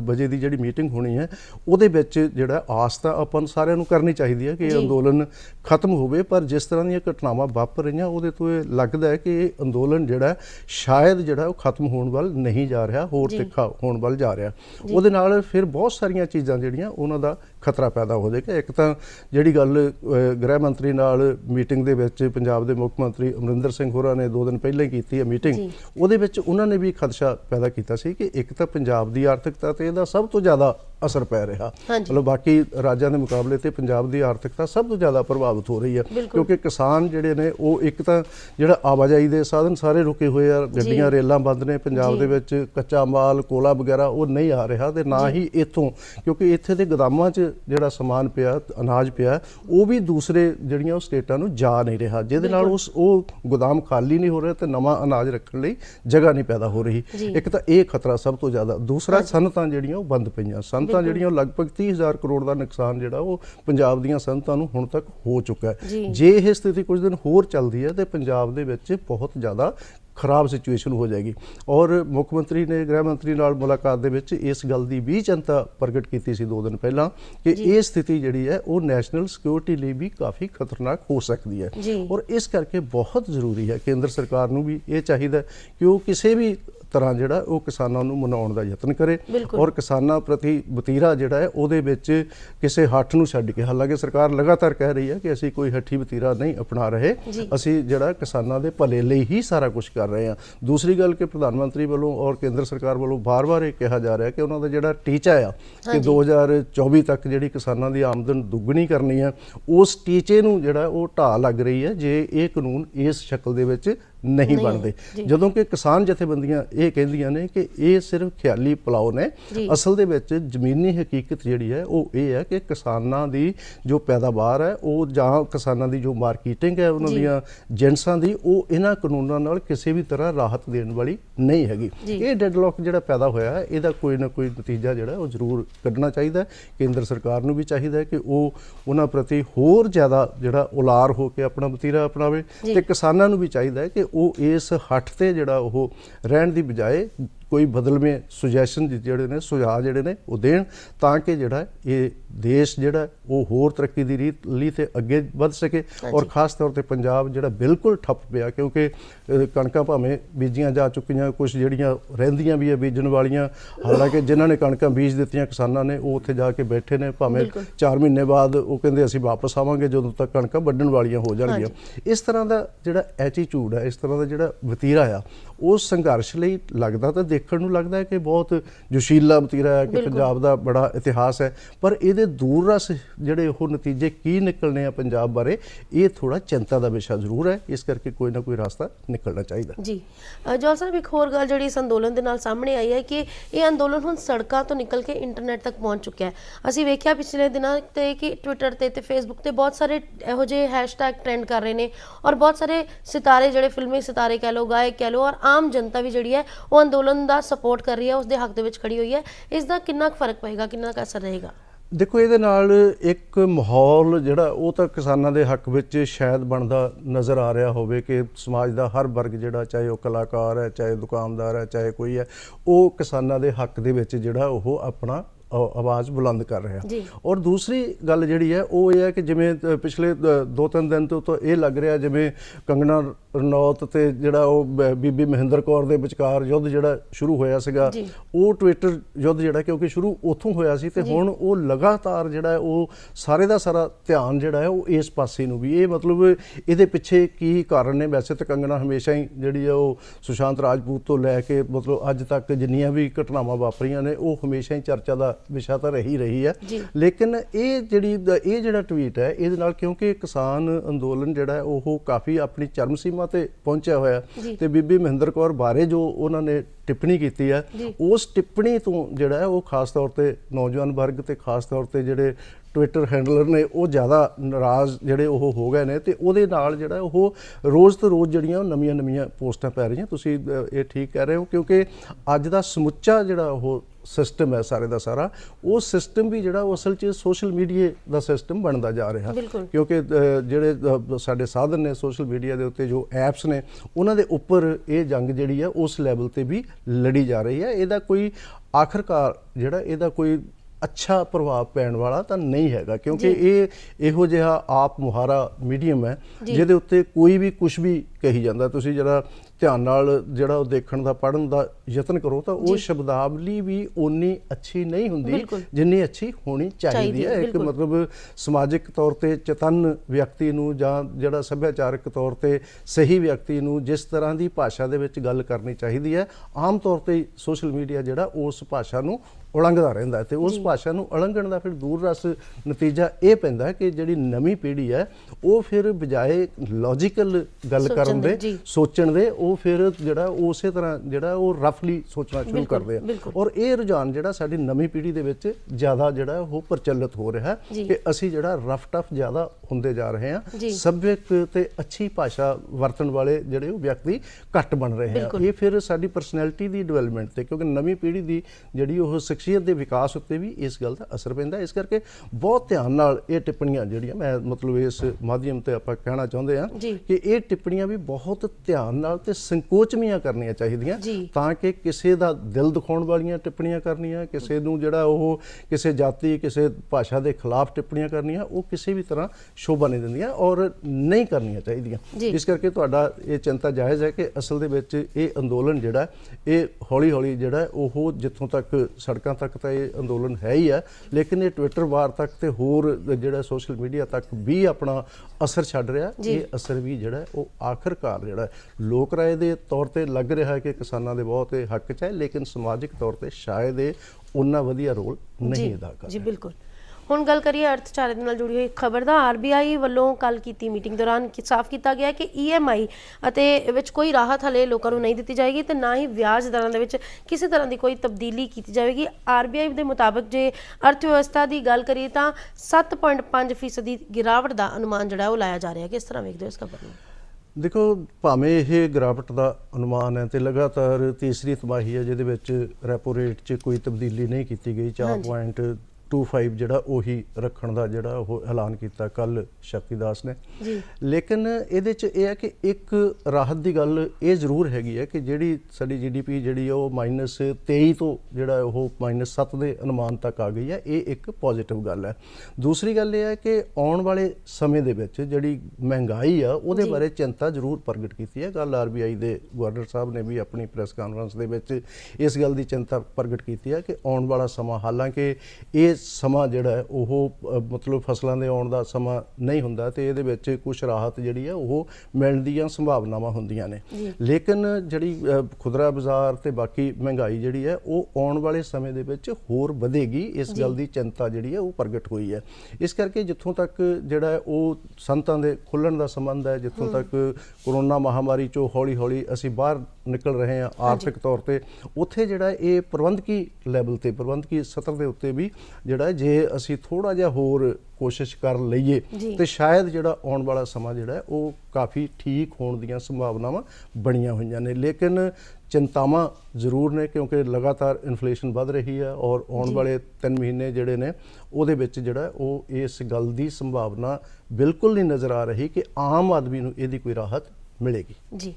ਵਜੇ ਦੀ ਜਿਹੜੀ ਮੀਟਿੰਗ ਹੋਣੀ ਹੈ ਉਹਦੇ ਵਿੱਚ ਜਿਹੜਾ ਆਸ ਤਾਂ ਆਪਾਂ ਨੂੰ ਸਾਰਿਆਂ ਨੂੰ ਕਰਨੀ ਚਾਹੀਦੀ ਹੈ ਕਿ ਇਹ। ਅੰਦੋਲਨ ਖਤਮ ਹੋਵੇ ਪਰ ਜਿਸ ਤਰ੍ਹਾਂ ਦੀਆਂ ਘਟਨਾਵਾਂ ਵਾਪਰ ਰਹੀਆਂ ਉਹਦੇ ਤੋਂ ਇਹ ਲੱਗਦਾ ਹੈ ਕਿ ਇਹ ਅੰਦੋਲਨ ਜਿਹੜਾ ਸ਼ਾਇਦ ਜਿਹੜਾ ਉਹ ਖਤਮ ਹੋਣ ਵੱਲ ਨਹੀਂ ਜਾ ਰਿਹਾ ਹੋਰ। ਤਿੱਖਾ ਹੋਣ ਵੱਲ ਜਾ ਰਿਹਾ ਉਹਦੇ ਨਾਲ ਫਿਰ ਬਹੁਤ ਸਾਰੀਆਂ ਚੀਜ਼ਾਂ ਜਿਹੜੀਆਂ ਉਹਨਾਂ ਦਾ ਖਤਰਾ ਪੈਦਾ ਹੋ ਜਾਏਗਾ ਇੱਕ ਤਾਂ ਜਿਹੜੀ ਗੱਲ ਗ੍ਰਹਿ ਮੰਤਰੀ ਨਾਲ ਮੀਟਿੰਗ ਦੇ ਵਿੱਚ ਪੰਜਾਬ ਦੇ ਮੁੱਖ ਮੰਤਰੀ ਅਮਰਿੰਦਰ ਸਿੰਘ ਹੋਰਾਂ ਨੇ ਦੋ ਦਿਨ ਪਹਿਲਾਂ ਹੀ ਕੀਤੀ ਹੈ ਮੀਟਿੰਗ। ਉਹਦੇ ਵਿੱਚ ਉਹਨਾਂ ਨੇ ਵੀ ਖਦਸ਼ਾ ਪੈਦਾ ਕੀਤਾ ਸੀ ਕਿ ਇੱਕ ਤਾਂ ਪੰਜਾਬ ਦੀ ਆਰਥਿਕਤਾ ਤੇ ਇਹਦਾ ਸਭ ਤੋਂ ਜ਼ਿਆਦਾ ਅਸਰ ਪੈ ਰਿਹਾ। ਮਤਲਬ ਬਾਕੀ ਰਾਜਾਂ ਦੇ ਮੁਕਾਬਲੇ ਤੇ ਪੰਜਾਬ ਦੀ ਆਰਥਿਕਤਾ ਸਭ ਤੋਂ ਜ਼ਿਆਦਾ ਪ੍ਰਭਾਵਿਤ ਹੋ ਰਹੀ ਹੈ। ਕਿਉਂਕਿ ਕਿਸਾਨ ਜਿਹੜੇ ਨੇ ਉਹ ਇੱਕ ਤਾਂ ਜਿਹੜਾ ਆਵਾਜਾਈ ਦੇ ਸਾਧਨ ਸਾਰੇ ਰੁਕੇ ਹੋਏ ਆ ਗੱਡੀਆਂ ਰੇਲਾਂ ਬੰਦ ਨੇ ਪੰਜਾਬ। ਦੇ ਵਿੱਚ ਕੱਚਾ ਮਾਲ ਕੋਲਾ ਵਗੈਰਾ ਉਹ ਨਹੀਂ ਆ ਰਿਹਾ ਤੇ ਨਾ ਹੀ ਇੱਥੋਂ ਕਿਉਂਕਿ ਇੱਥੇ ਦੇ ਗੋਦਾਮਾਂ 'ਚ ਜਿਹੜਾ ਸਮਾਨ ਪਿਆ ਅਨਾਜ ਪਿਆ ਉਹ ਵੀ ਦੂਸਰੇ ਜਿਹੜੀਆਂ ਉਹ ਸਟੇਟਾਂ ਨੂੰ ਜਾ ਨਹੀਂ ਰਿਹਾ ਜਿਹਦੇ ਨਾਲ। ਉਸ ਉਹ ਗੋਦਾਮ ਖਾਲੀ ਨਹੀਂ ਹੋ ਰਿਹਾ ਤੇ ਨਵਾਂ ਅਨਾਜ ਰੱਖਣ ਲਈ ਜਗ੍ਹਾ ਨਹੀਂ ਪੈਦਾ ਹੋ ਰਹੀ। ਇੱਕ ਤਾਂ ਇਹ ਖਤਰਾ ਸਭ ਤੋਂ ਜ਼ਿਆਦਾ ਦੂਸਰਾ ਸਨਤਾਂ ਜਿਹੜੀਆਂ ਉਹ ਬੰਦ ਪਈਆਂ ਸਨਤਾਂ ਬਿਲਕੁਲ। ਜਿਹੜੀਆਂ ਉਹ ਲਗਭਗ 30000 ਕਰੋੜ ਦਾ ਨੁਕਸਾਨ ਜਿਹੜਾ ਉਹ ਪੰਜਾਬ ਦੀਆਂ ਸਨਤਾਂ ਨੂੰ ਹੁਣ ਤੱਕ ਹੋ ਚੁੱਕਾ। ਹੈ ਜੇ ਇਹ ਸਥਿਤੀ ਕੁਝ ਦਿਨ ਹੋਰ ਚੱਲਦੀ ਹੈ ਤੇ ਪੰਜਾਬ ਦੇ ਵਿੱਚ ਬਹੁਤ ਜ਼ਿਆਦਾ ਖਰਾਬ ਸਿਚੁਏਸ਼ਨ ਹੋ ਜਾਏਗੀ ਔਰ ਮੁੱਖ ਮੰਤਰੀ ਨੇ ਗ੍ਰਹਿ ਮੰਤਰੀ ਨਾਲ ਮੁਲਾਕਾਤ ਦੇ ਵਿੱਚ ਇਸ ਗੱਲ ਦੀ ਵੀ ਚਿੰਤਾ ਪ੍ਰਗਟ ਕੀਤੀ ਸੀ ਦੋ ਦਿਨ ਪਹਿਲਾਂ ਕਿ। ਇਹ ਸਥਿਤੀ ਜਿਹੜੀ ਹੈ ਉਹ ਨੈਸ਼ਨਲ ਸਿਕਿਉਰਿਟੀ ਲਈ ਵੀ ਕਾਫੀ ਖਤਰਨਾਕ ਹੋ ਸਕਦੀ ਹੈ। ਔਰ ਇਸ ਕਰਕੇ ਬਹੁਤ ਜ਼ਰੂਰੀ ਹੈ ਕੇਂਦਰ ਸਰਕਾਰ ਨੂੰ ਵੀ ਇਹ ਚਾਹੀਦਾ ਕਿ ਉਹ ਕਿਸੇ ਵੀ ਤਰ੍ਹਾਂ ਜਿਹੜਾ ਉਹ ਕਿਸਾਨਾਂ ਨੂੰ ਮਨਾਉਣ ਦਾ ਯਤਨ ਕਰੇ। ਔਰ ਕਿਸਾਨਾਂ ਪ੍ਰਤੀ ਵਤੀਰਾ ਜਿਹੜਾ ਹੈ ਉਹਦੇ ਵਿੱਚ ਕਿਸੇ ਹੱਠ ਨੂੰ ਛੱਡ ਕੇ ਹਾਲਾਂਕਿ ਸਰਕਾਰ ਲਗਾਤਾਰ ਕਹਿ ਰਹੀ ਹੈ ਕਿ ਅਸੀਂ ਕੋਈ ਹੱਠੀ ਵਤੀਰਾ ਨਹੀਂ ਅਪਣਾ ਰਹੇ। ਅਸੀਂ ਜਿਹੜਾ ਕਿਸਾਨਾਂ ਦੇ ਭਲੇ ਲਈ ਹੀ ਸਾਰਾ ਕੁਝ ਕਰ ਰਹੇ ਹਾਂ ਦੂਸਰੀ ਗੱਲ ਕਿ ਪ੍ਰਧਾਨ ਮੰਤਰੀ ਵੱਲੋਂ ਔਰ ਕੇਂਦਰ ਸਰਕਾਰ ਵੱਲੋਂ ਬਾਰ-ਬਾਰ ਇਹ ਕਿਹਾ ਜਾ ਰਿਹਾ ਕਿ ਉਹਨਾਂ ਦਾ ਜਿਹੜਾ ਟੀਚਾ ਆ ਕਿ 2024 ਤੱਕ ਜਿਹੜੀ ਕਿਸਾਨਾਂ ਦੀ ਆਮਦਨ ਦੁੱਗਣੀ ਕਰਨੀ ਹੈ ਉਸ ਟੀਚੇ ਨੂੰ ਜਿਹੜਾ ਉਹ ਢਾਹ ਲੱਗ ਰਹੀ ਹੈ ਜੇ ਇਹ ਕਾਨੂੰਨ ਇਸ ਸ਼ਕਲ ਦੇ ਵਿੱਚ ਨਹੀਂ ਬਣਦੇ। ਜਦੋਂ ਕਿ ਕਿਸਾਨ ਜਥੇਬੰਦੀਆਂ ਇਹ ਕਹਿੰਦੀਆਂ ਨੇ ਕਿ ਇਹ ਸਿਰਫ ਖਿਆਲੀ ਪਲਾਓ ਨੇ। ਅਸਲ ਦੇ ਵਿੱਚ ਜ਼ਮੀਨੀ ਹਕੀਕਤ ਜਿਹੜੀ ਹੈ ਉਹ ਇਹ ਹੈ ਕਿ ਕਿਸਾਨਾਂ ਦੀ ਜੋ ਪੈਦਾਵਾਰ ਹੈ ਉਹ ਜਾਂ ਕਿਸਾਨਾਂ ਦੀ ਜੋ ਮਾਰਕੀਟਿੰਗ ਹੈ ਉਹਨਾਂ। ਦੀਆਂ ਜੈਂਟਸਾਂ ਦੀ ਉਹ ਇਹਨਾਂ ਕਾਨੂੰਨਾਂ ਨਾਲ ਕਿਸੇ ਵੀ ਤਰ੍ਹਾਂ ਰਾਹਤ ਦੇਣ ਵਾਲੀ ਨਹੀਂ ਹੈਗੀ। ਇਹ ਡੈਡਲੌਕ ਜਿਹੜਾ ਪੈਦਾ ਹੋਇਆ ਹੈ ਇਹਦਾ ਕੋਈ ਨਾ ਕੋਈ ਨਤੀਜਾ ਜਿਹੜਾ ਉਹ ਜ਼ਰੂਰ ਕੱਢਣਾ ਚਾਹੀਦਾ ਹੈ ਕੇਂਦਰ ਸਰਕਾਰ ਨੂੰ ਵੀ ਚਾਹੀਦਾ ਹੈ ਕਿ ਉਹ ਉਹਨਾਂ ਪ੍ਰਤੀ ਹੋਰ ਜ਼ਿਆਦਾ ਜਿਹੜਾ ਉਲਾਰ ਹੋ ਕੇ ਆਪਣਾ ਵਤੀਰਾ ਅਪਣਾਵੇ। ਤੇ ਕਿਸਾਨਾਂ ਨੂੰ ਵੀ ਚਾਹੀਦਾ ਹੈ ਕਿ ਉਹ ਇਸ ਹੱਠ ਤੇ ਜਿਹੜਾ ਉਹ ਰਹਿਣ ਦੀ ਬਜਾਏ ਕੋਈ ਬਦਲਵੇਂ ਸੁਜੈਸ਼ਨ ਜਿਹੜੇ ਨੇ ਸੁਝਾਅ ਜਿਹੜੇ ਨੇ ਉਹ ਦੇਣ ਤਾਂ ਕਿ ਜਿਹੜਾ ਇਹ ਦੇਸ਼ ਜਿਹੜਾ ਉਹ ਹੋਰ ਤਰੱਕੀ ਦੀ ਰੀਤ ਲਈ ਤੇ ਅੱਗੇ ਵੱਧ ਸਕੇ ਔਰ ਖਾਸ ਤੌਰ ਤੇ ਪੰਜਾਬ ਜਿਹੜਾ ਬਿਲਕੁਲ ਠੱਪ ਪਿਆ ਕਿਉਂਕਿ ਕਣਕਾਂ ਭਾਵੇਂ ਬੀਜੀਆਂ ਜਾ ਚੁੱਕੀਆਂ ਕੁਝ ਜਿਹੜੀਆਂ ਰਹਿੰਦੀਆਂ ਵੀ ਆ ਬੀਜਣ ਵਾਲੀਆਂ ਹਾਲਾਂਕਿ ਜਿਨ੍ਹਾਂ ਨੇ ਕਣਕਾਂ ਬੀਜ ਦਿੱਤੀਆਂ ਕਿਸਾਨਾਂ ਨੇ ਉਹ ਉੱਥੇ ਜਾ ਕੇ ਬੈਠੇ ਨੇ ਭਾਵੇਂ ਬਿਲਕੁਲ। 4 ਮਹੀਨੇ ਬਾਅਦ ਉਹ ਕਹਿੰਦੇ ਅਸੀਂ ਵਾਪਸ ਆਵਾਂਗੇ ਜਦੋਂ ਤੱਕ ਕਣਕਾਂ ਵੱਢਣ ਵਾਲੀਆਂ ਹੋ ਜਾਣਗੀਆਂ। ਇਸ ਤਰ੍ਹਾਂ ਦਾ ਜਿਹੜਾ ਐਟੀਟਿਊਡ ਹੈ ਇਸ ਤਰ੍ਹਾਂ ਦਾ ਜਿਹੜਾ ਵਤੀਰਾ ਆ ਉਹ ਸੰਘਰਸ਼ ਲਈ ਲੱਗਦਾ ਤਾਂ ਦੇਖਣ ਨੂੰ ਲੱਗਦਾ ਹੈ ਕਿ ਬਹੁਤ ਜੋਸ਼ੀਲਾ ਵਤੀਰਾ ਹੈ ਕਿ। ਪੰਜਾਬ ਦਾ ਬੜਾ ਇਤਿਹਾਸ ਹੈ। ਪਰ ਇਹਦੇ ਦੂਰ ਰਸ ਜਿਹੜੇ ਉਹ ਨਤੀਜੇ ਕੀ ਨਿਕਲਣੇ ਆ ਪੰਜਾਬ ਬਾਰੇ ਇਹ ਥੋੜਾ ਚਿੰਤਾ ਦਾ ਵਿਸ਼ਾ ਜ਼ਰੂਰ ਹੈ। ਇਸ ਕਰਕੇ ਕੋਈ ਨਾ ਕੋਈ ਰਸਤਾ ਨਿਕਲਣਾ ਚਾਹੀਦਾ। ਜੀ। ਜੌਲ ਸਾਹਿਬ ਇੱਕ ਹੋਰ ਗੱਲ ਜਿਹੜੀ ਇਸ ਅੰਦੋਲਨ ਦੇ ਨਾਲ ਸਾਹਮਣੇ ਆਈ ਹੈ ਕਿ ਇਹ ਅੰਦੋਲਨ ਹੁਣ ਸੜਕਾਂ ਤੋਂ ਨਿਕਲ ਕੇ ਇੰਟਰਨੈਟ ਤੱਕ ਪਹੁੰਚ ਚੁੱਕਿਆ ਹੈ। ਅਸੀਂ ਵੇਖਿਆ ਪਿਛਲੇ ਦਿਨਾਂ ਤੇ ਕਿ ਟਵਿੱਟਰ ਤੇ ਤੇ ਫੇਸਬੁੱਕ ਤੇ ਬਹੁਤ ਸਾਰੇ ਇਹੋ ਜਿਹੇ ਹੈਸ਼ਟੈਗ ਟ੍ਰੈਂਡ ਕਰ ਰਹੇ ਨੇ ਔਰ ਬਹੁਤ ਸਾਰੇ ਸਿਤਾਰੇ ਜਿਹੜੇ ਫਿਲਮੀ ਸਿਤਾਰੇ ਕਹਿ ਲੋ ਗਾਇਕ ਕਹਿ ਲੋ ਔਰ ਆਮ ਜਨਤਾ ਵੀ ਜਿਹੜੀ ਹੈ ਉਹ ਅੰਦੋਲਨ ਦਾ ਸਪੋਰਟ ਕਰ ਰਹੀ ਹੈ ਉਸ ਦੇ ਹੱਕ ਦੇ ਵਿੱਚ ਖੜੀ ਹੋਈ ਹੈ। ਇਸ ਦਾ ਕਿੰਨਾ ਕੁ ਫ਼ਰਕ ਪਏਗਾ, ਕਿੰਨਾ ਕੁ ਅਸਰ ਰਹੇਗਾ? ਦੇਖੋ, ਇਹਦੇ ਨਾਲ ਇੱਕ ਮਾਹੌਲ ਜਿਹੜਾ, ਉਹ ਤਾਂ ਕਿਸਾਨਾਂ ਦੇ ਹੱਕ ਵਿੱਚ ਸ਼ਾਇਦ ਬਣਦਾ ਨਜ਼ਰ ਆ ਰਿਹਾ ਹੋਵੇ ਕਿ ਸਮਾਜ ਦਾ ਹਰ ਵਰਗ ਜਿਹੜਾ, ਚਾਹੇ ਉਹ ਕਲਾਕਾਰ ਹੈ, ਚਾਹੇ ਦੁਕਾਨਦਾਰ ਹੈ, ਚਾਹੇ ਕੋਈ ਹੈ, ਉਹ ਕਿਸਾਨਾਂ ਦੇ ਹੱਕ ਦੇ ਵਿੱਚ ਜਿਹੜਾ, ਉਹ ਆਪਣਾ ਆਵਾਜ਼ ਬੁਲੰਦ ਕਰ ਰਿਹਾ। ਔਰ ਦੂਸਰੀ ਗੱਲ ਜਿਹੜੀ ਹੈ ਉਹ ਇਹ ਹੈ ਕਿ ਜਿਵੇਂ ਪਿਛਲੇ ਅ, ਦੋ ਤਿੰਨ ਦਿਨ ਤੋਂ ਤਾਂ ਇਹ ਲੱਗ ਰਿਹਾ ਜਿਵੇਂ ਕੰਗਣਾ ਰਣੌਤ ਤੇ ਜਿਹੜਾ ਉਹ ਬੀਬੀ ਮਹਿੰਦਰ ਕੌਰ ਦੇ ਵਿਚਕਾਰ ਯੁੱਧ ਜਿਹੜਾ ਸ਼ੁਰੂ ਹੋਇਆ ਸੀਗਾ। ਉਹ ਟਵਿੱਟਰ ਯੁੱਧ ਜਿਹੜਾ ਕਿਉਂਕਿ ਸ਼ੁਰੂ ਉੱਥੋਂ ਹੋਇਆ ਸੀ ਤੇ ਹੁਣ ਉਹ ਲਗਾਤਾਰ ਜਿਹੜਾ ਉਹ ਸਾਰੇ ਦਾ ਸਾਰਾ ਧਿਆਨ ਜਿਹੜਾ ਹੈ ਉਹ ਇਸ ਪਾਸੇ ਨੂੰ ਵੀ ਇਹ ਮਤਲਬ ਇਹਦੇ ਪਿੱਛੇ ਕੀ ਕਾਰਨ ਨੇ ਵੈਸੇ ਤਾਂ ਕੰਗਣਾ ਹਮੇਸ਼ਾ ਹੀ ਜਿਹੜੀ ਹੈ ਉਹ ਸੁਸ਼ਾਂਤ ਰਾਜਪੂਤ ਤੋਂ ਲੈ ਕੇ ਮਤਲਬ ਅੱਜ ਤੱਕ ਜਿੰਨੀਆਂ ਵੀ ਘਟਨਾਵਾਂ ਵਾਪਰੀਆਂ ਨੇ ਉਹ ਹਮੇਸ਼ਾ ਹੀ ਚਰਚਾ ਦਾ ਵਿਸ਼ਾ ਤਾਂ ਰਹੀ ਰਹੀ ਹੈ। ਲੇਕਿਨ ਇਹ ਜਿਹੜੀ ਇਹ ਜਿਹੜਾ ਟਵੀਟ ਹੈ ਇਹਦੇ ਨਾਲ ਕਿਉਂਕਿ ਕਿਸਾਨ ਅੰਦੋਲਨ ਜਿਹੜਾ ਹੈ ਉਹ ਕਾਫੀ ਆਪਣੀ ਚਰਮ ਸੀਮਾ ਤੇ ਪਹੁੰਚਿਆ ਹੋਇਆ ਤੇ ਬੀਬੀ ਮਹਿੰਦਰ ਕੌਰ ਬਾਰੇ ਜੋ ਉਹਨਾਂ ਨੇ ਟਿੱਪਣੀ ਕੀਤੀ ਹੈ। ਉਸ ਟਿੱਪਣੀ ਤੋਂ ਜਿਹੜਾ ਉਹ ਖਾਸ ਤੌਰ ਤੇ ਨੌਜਵਾਨ ਵਰਗ ਤੇ ਖਾਸ ਤੌਰ ਤੇ ਜਿਹੜੇ ਟਵਿੱਟਰ ਹੈਂਡਲਰ ਨੇ ਉਹ ਜ਼ਿਆਦਾ ਨਾਰਾਜ਼ ਜਿਹੜੇ ਉਹ ਹੋ ਗਏ ਨੇ ਤੇ ਉਹਦੇ ਨਾਲ ਜਿਹੜਾ ਉਹ ਰੋਜ਼ ਤੋਂ ਰੋਜ਼ ਜਿਹੜੀਆਂ ਨਵੀਆਂ ਨਵੀਆਂ ਪੋਸਟਾਂ ਪੈ ਰਹੀਆਂ ਤੁਸੀਂ ਇਹ ਠੀਕ ਕਹਿ ਰਹੇ ਹੋ ਕਿਉਂਕਿ ਅੱਜ ਦਾ ਸਮੁੱਚਾ ਜਿਹੜਾ ਉਹ ਸਿਸਟਮ ਹੈ ਸਾਰੇ ਦਾ ਸਾਰਾ ਉਹ ਸਿਸਟਮ ਵੀ ਜਿਹੜਾ ਉਹ ਅਸਲ 'ਚ ਸੋਸ਼ਲ ਮੀਡੀਆ ਦਾ ਸਿਸਟਮ ਬਣਦਾ ਜਾ ਰਿਹਾ। ਕਿਉਂਕਿ ਜਿਹੜੇ ਸਾਡੇ ਸਾਧਨ ਨੇ ਸੋਸ਼ਲ ਮੀਡੀਆ ਦੇ ਉੱਤੇ ਜੋ ਐਪਸ ਨੇ ਉਹਨਾਂ ਦੇ ਉੱਪਰ ਇਹ ਜੰਗ ਜਿਹੜੀ ਹੈ ਉਸ ਲੈਵਲ ਤੇ ਵੀ ਲੜੀ ਜਾ ਰਹੀ ਹੈ ਇਹਦਾ ਕੋਈ ਆਖਰਕਾਰ ਜਿਹੜਾ ਇਹਦਾ ਕੋਈ ਅੱਛਾ ਪ੍ਰਭਾਵ ਪੈਣ ਵਾਲਾ ਤਾਂ ਨਹੀਂ ਹੈਗਾ ਕਿਉਂਕਿ ਇਹ ਇਹੋ ਜਿਹਾ ਆਪ ਮੁਹਾਰਾ ਮੀਡੀਅਮ ਹੈ। ਜਿਹਦੇ ਉੱਤੇ ਕੋਈ ਵੀ ਕੁਝ ਵੀ ਕਹੀ ਜਾਂਦਾ ਤੁਸੀਂ ਜਿਹੜਾ ਧਿਆਨ ਨਾਲ ਜਿਹੜਾ ਉਹ ਦੇਖਣ ਦਾ ਪੜਨ ਦਾ ਯਤਨ ਕਰੋ ਤਾਂ ਉਹ ਸ਼ਬਦਾਵਲੀ ਵੀ ਓਨੀ ਅੱਛੀ ਨਹੀਂ ਹੁੰਦੀ। ਜਿੰਨੀ ਅੱਛੀ ਹੋਣੀ ਚਾਹੀਦੀ ਹੈ, ਇੱਕ। ਮਤਲਬ ਸਮਾਜਿਕ ਤੌਰ ਤੇ ਚੇਤਨ ਵਿਅਕਤੀ ਨੂੰ ਜਾਂ ਜਿਹੜਾ ਸੱਭਿਆਚਾਰਕ ਤੌਰ ਤੇ ਸਹੀ ਵਿਅਕਤੀ ਨੂੰ ਜਿਸ ਤਰ੍ਹਾਂ ਦੀ ਭਾਸ਼ਾ ਦੇ ਵਿੱਚ ਗੱਲ ਕਰਨੀ ਚਾਹੀਦੀ ਹੈ ਆਮ ਤੌਰ ਤੇ ਸੋਸ਼ਲ ਮੀਡੀਆ ਜਿਹੜਾ ਉਸ ਭਾਸ਼ਾ ਨੂੰ ਉਲੰਘਦਾ ਰਹਿੰਦਾ ਤੇ ਉਸ ਭਾਸ਼ਾ ਨੂੰ ਉਲੰਘਣ ਦਾ ਫਿਰ ਦੂਰ ਰਸ ਨਤੀਜਾ ਇਹ ਪੈਂਦਾ ਕਿ ਜਿਹੜੀ ਨਵੀਂ ਪੀੜ੍ਹੀ ਹੈ ਉਹ ਫਿਰ ਬਜਾਏ ਲੌਜੀਕਲ ਗੱਲ ਸੋਚਣ ਕਰਨ ਦੇ। ਸੋਚਣ ਦੇ ਉਹ ਫਿਰ ਜਿਹੜਾ ਉਸੇ ਤਰ੍ਹਾਂ ਜਿਹੜਾ ਉਹ ਰਫਲੀ ਸੋਚਣਾ ਸ਼ੁਰੂ ਕਰਦੇ ਆ। ਔਰ ਇਹ ਰੁਝਾਨ ਜਿਹੜਾ ਸਾਡੀ ਨਵੀਂ ਪੀੜ੍ਹੀ ਦੇ ਵਿੱਚ ਜ਼ਿਆਦਾ ਜਿਹੜਾ ਉਹ ਪ੍ਰਚਲਿਤ ਹੋ ਰਿਹਾ ਕਿ ਅਸੀਂ ਜਿਹੜਾ ਰਫ ਟਫ ਜ਼ਿਆਦਾ ਹੁੰਦੇ ਜਾ ਰਹੇ ਜੀ। ਸੱਭਿਅਕ ਤੇ ਅੱਛੀ ਭਾਸ਼ਾ ਵਰਤਣ ਵਾਲੇ ਜਿਹੜੇ ਉਹ ਵਿਅਕਤੀ ਘੱਟ ਬਣ ਰਹੇ। ਆ ਇਹ ਫਿਰ ਸਾਡੀ ਪਰਸਨੈਲਿਟੀ ਦੀ ਡਿਵੈਲਪਮੈਂਟ ਤੇ ਕਿਉਂਕਿ ਨਵੀਂ ਪੀੜ੍ਹੀ ਦੀ ਜਿਹੜੀ ਉਹ ਸ਼ਖਸੀਅਤ ਦੇ ਵਿਕਾਸ ਉੱਤੇ ਵੀ ਇਸ ਗੱਲ ਦਾ ਅਸਰ ਪੈਂਦਾ ਇਸ ਕਰਕੇ ਬਹੁਤ ਧਿਆਨ ਨਾਲ ਇਹ ਟਿੱਪਣੀਆਂ ਜਿਹੜੀਆਂ ਮੈਂ ਮਤਲਬ ਇਸ ਮਾਧਿਅਮ ਤੇ ਆਪਾਂ ਕਹਿਣਾ ਚਾਹੁੰਦੇ ਆ। ਕਿ ਇਹ ਟਿੱਪਣੀਆਂ ਵੀ ਬਹੁਤ ਧਿਆਨ ਨਾਲ ਤੇ ਸੰਕੋਚਵੀਆਂ ਕਰਨੀਆਂ ਚਾਹੀਦੀਆਂ। ਤਾਂ ਕਿ ਕਿਸੇ ਦਾ ਦਿਲ ਦਿਖਾਉਣ ਵਾਲੀਆਂ ਟਿੱਪਣੀਆਂ ਕਰਨੀਆਂ ਕਿਸੇ ਨੂੰ ਜਿਹੜਾ ਉਹ ਕਿਸੇ ਜਾਤੀ ਕਿਸੇ ਭਾਸ਼ਾ ਦੇ ਖਿਲਾਫ ਟਿੱਪਣੀਆਂ ਕਰਨੀਆਂ ਉਹ ਕਿਸੇ ਵੀ ਤਰ੍ਹਾਂ ਸ਼ੋਭਾ ਨਹੀਂ ਦਿੰਦੀਆਂ ਔਰ ਨਹੀਂ ਕਰਨੀਆਂ ਚਾਹੀਦੀਆਂ। ਇਸ ਕਰਕੇ ਤੁਹਾਡਾ ਇਹ ਚਿੰਤਾ ਜਾਇਜ਼ ਹੈ ਕਿ ਅਸਲ ਦੇ ਵਿੱਚ ਇਹ ਅੰਦੋਲਨ ਜਿਹੜਾ ਇਹ ਹੌਲੀ ਹੌਲੀ ਜਿਹੜਾ ਉਹ ਜਿੱਥੋਂ ਤੱਕ ਸੜਕਾਂ ਤੱਕ ਤਾਂ ਇਹ ਅੰਦੋਲਨ ਹੈ ਹੀ ਹੈ ਲੇਕਿਨ ਇਹ ਟਵਿੱਟਰ ਵਾਰ ਤੱਕ ਤੇ ਹੋਰ ਜਿਹੜਾ ਸੋਸ਼ਲ ਮੀਡੀਆ ਤੱਕ ਵੀ ਆਪਣਾ ਅਸਰ ਛੱਡ ਰਿਹਾ। ਇਹ ਅਸਰ ਵੀ ਜਿਹੜਾ ਉਹ ਆਖਰਕਾਰ ਜਿਹੜਾ ਹੈ ਲੋਕ ਰਾਏ ਦੇ ਤੌਰ ਤੇ ਲੱਗ ਰਿਹਾ ਹੈ ਕਿ ਕਿਸਾਨਾਂ ਦੇ ਬਹੁਤ ਹੱਕ 'ਚ ਹੈ ਲੇਕਿਨ ਸਮਾਜਿਕ ਤੌਰ ਤੇ ਸ਼ਾਇਦ ਇਹ ਉਹਨਾਂ ਵਧੀਆ ਰੋਲ ਨਹੀਂ ਅਦਾ ਕਰ ਜੀ ਬਿਲਕੁਲ। ਹੁਣ ਗੱਲ ਕਰੀਏ ਅਰਥਚਾਰੇ ਦੇ ਨਾਲ ਜੁੜੀ ਹੋਈ ਖਬਰ ਦਾ ਆਰਬੀਆਈ ਵੱਲੋਂ ਕੱਲ ਕੀਤੀ ਮੀਟਿੰਗ ਦੌਰਾਨ ਕਿ ਸਾਫ਼ ਕੀਤਾ ਗਿਆ ਕਿ ਈਐਮਆਈ ਅਤੇ ਵਿੱਚ ਕੋਈ ਰਾਹਤ ਹਲੇ ਲੋਕਾਂ ਨੂੰ ਨਹੀਂ ਦਿੱਤੀ ਜਾਏਗੀ ਤੇ ਨਾ ਹੀ ਵਿਆਜ ਦਰਾਂ ਦੇ ਵਿੱਚ ਕਿਸੇ ਤਰ੍ਹਾਂ ਦੀ ਕੋਈ ਤਬਦੀਲੀ ਕੀਤੀ ਜਾਵੇਗੀ। ਆਰਬੀਆਈ ਦੇ ਮੁਤਾਬਕ ਜੇ ਅਰਥ ਵਿਵਸਥਾ ਦੀ ਗੱਲ ਕਰੀਏ ਤਾਂ 7.5% ਫੀਸਦੀ ਗਿਰਾਵਟ ਦਾ ਅਨੁਮਾਨ ਜਿਹੜਾ ਹੈ ਉਹ ਲਾਇਆ ਜਾ ਰਿਹਾ ਕਿਸ ਤਰ੍ਹਾਂ ਵੇਖਦੇ ਹੋ ਇਸ ਖਬਰ ਨੂੰ? ਦੇਖੋ ਭਾਵੇਂ ਇਹ ਗਿਰਾਵਟ ਦਾ ਅਨੁਮਾਨ ਹੈ ਤੇ ਲਗਾਤਾਰ ਤੀਸਰੀ ਤਿਮਾਹੀ ਹੈ ਜਿਹਦੇ ਵਿੱਚ ਰੈਪੋ ਰੇਟ 'ਚ ਕੋਈ ਤਬਦੀਲੀ ਨਹੀਂ ਕੀਤੀ ਗਈ 4.25 ਜਿਹੜਾ ਉਹੀ ਰੱਖਣ ਦਾ ਜਿਹੜਾ ਉਹ ਐਲਾਨ ਕੀਤਾ ਕੱਲ ਸ਼ਕਤੀਦਾਸ ਨੇ। ਜੀ। ਲੇਕਿਨ ਇਹਦੇ 'ਚ ਇਹ ਹੈ ਕਿ ਇੱਕ ਰਾਹਤ ਦੀ ਗੱਲ ਇਹ ਜ਼ਰੂਰ ਹੈਗੀ ਹੈ ਕਿ ਜਿਹੜੀ ਸਾਡੀ ਜੀਡੀਪੀ ਜਿਹੜੀ ਉਹ -23 ਤੋਂ ਜਿਹੜਾ ਉਹ -7 ਦੇ ਅਨੁਮਾਨ ਤੱਕ ਆ ਗਈ ਹੈ ਇਹ ਇੱਕ ਪੋਜ਼ਿਟਿਵ ਗੱਲ ਹੈ। ਦੂਸਰੀ ਗੱਲ ਇਹ ਹੈ ਕਿ ਆਉਣ ਵਾਲੇ ਸਮੇਂ ਦੇ ਵਿੱਚ ਜਿਹੜੀ ਮਹਿੰਗਾਈ ਆ ਉਹਦੇ। ਬਾਰੇ ਚਿੰਤਾ ਜ਼ਰੂਰ ਪ੍ਰਗਟ ਕੀਤੀ ਹੈ। ਕੱਲ ਆਰਬੀਆਈ ਦੇ ਗਵਰਨਰ ਸਾਹਿਬ ਨੇ ਵੀ ਆਪਣੀ ਪ੍ਰੈਸ ਕਾਨਫਰੰਸ ਦੇ ਵਿੱਚ ਇਸ ਗੱਲ ਦੀ ਚਿੰਤਾ ਪ੍ਰਗਟ ਕੀਤੀ ਹੈ ਕਿ ਆਉਣ ਵਾਲਾ ਸਮਾਂ ਹਾਲਾਂਕਿ ਇਹ ਸਮਾਂ ਜਿਹੜਾ ਹੈ ਉਹ ਮਤਲਬ ਫਸਲਾਂ ਦੇ ਆਉਣ ਦਾ ਸਮਾਂ ਨਹੀਂ ਹੁੰਦਾ ਤੇ ਇਹਦੇ ਵਿੱਚ ਕੁਝ ਰਾਹਤ ਜਿਹੜੀ ਹੈ ਉਹ ਮਿਲਣ ਦੀਆਂ ਸੰਭਾਵਨਾਵਾਂ ਹੁੰਦੀਆਂ ਨੇ। ਲੇਕਿਨ ਜਿਹੜੀ ਖੁਦਰਾ ਬਾਜ਼ਾਰ ਤੇ ਬਾਕੀ ਮਹਿੰਗਾਈ ਜਿਹੜੀ ਹੈ ਉਹ ਆਉਣ ਵਾਲੇ ਸਮੇਂ ਦੇ ਵਿੱਚ ਹੋਰ ਵਧੇਗੀ ਇਸ। ਗੱਲ ਦੀ ਚਿੰਤਾ ਜਿਹੜੀ ਹੈ ਉਹ ਪ੍ਰਗਟ ਹੋਈ ਹੈ ਇਸ ਕਰਕੇ ਜਿੱਥੋਂ ਤੱਕ ਜਿਹੜਾ ਉਹ ਸੰਤਾਂ ਦੇ ਖੁੱਲਣ ਦਾ ਸੰਬੰਧ ਹੈ ਜਿੱਥੋਂ ਤੱਕ ਕਰੋਨਾ ਮਹਾਮਾਰੀ ਚੋਂ ਹੌਲੀ ਹੌਲੀ ਅਸੀਂ ਬਾਹਰ ਨਿਕਲ ਰਹੇ ਹਾਂ ਆਰਥਿਕ ਤੌਰ ਤੇ। ਉੱਥੇ ਜਿਹੜਾ ਇਹ ਪ੍ਰਬੰਧਕੀ ਲੈਵਲ ਤੇ ਪ੍ਰਬੰਧਕੀ ਸਤਰ ਦੇ ਉੱਤੇ ਵੀ ਜਿਹੜਾ ਜੇ ਅਸੀਂ ਥੋੜਾ ਜਿਹਾ ਹੋਰ ਕੋਸ਼ਿਸ਼ ਕਰ ਲਈਏ। ਤੇ ਸ਼ਾਇਦ ਜਿਹੜਾ ਆਉਣ ਵਾਲਾ ਸਮਾਂ ਜਿਹੜਾ ਉਹ ਕਾਫੀ ਠੀਕ ਹੋਣ ਦੀਆਂ ਸੰਭਾਵਨਾਵਾਂ ਬਣੀਆਂ ਹੋਈਆਂ ਨੇ। ਲੇਕਿਨ ਚਿੰਤਾਵਾਂ ਜ਼ਰੂਰ ਨੇ ਕਿਉਂਕਿ ਲਗਾਤਾਰ ਇਨਫਲੇਸ਼ਨ ਵੱਧ ਰਹੀ ਹੈ ਔਰ ਆਉਣ। ਵਾਲੇ 3 ਮਹੀਨੇ ਜਿਹੜੇ ਨੇ ਉਹਦੇ ਵਿੱਚ ਜਿਹੜਾ ਉਹ ਇਸ ਗੱਲ ਦੀ ਸੰਭਾਵਨਾ ਬਿਲਕੁਲ ਨਹੀਂ ਨਜ਼ਰ ਆ ਰਹੀ ਕਿ ਆਮ ਆਦਮੀ ਨੂੰ ਇਹਦੀ ਕੋਈ ਰਾਹਤ ਮਿਲੇਗੀ। ਜੀ।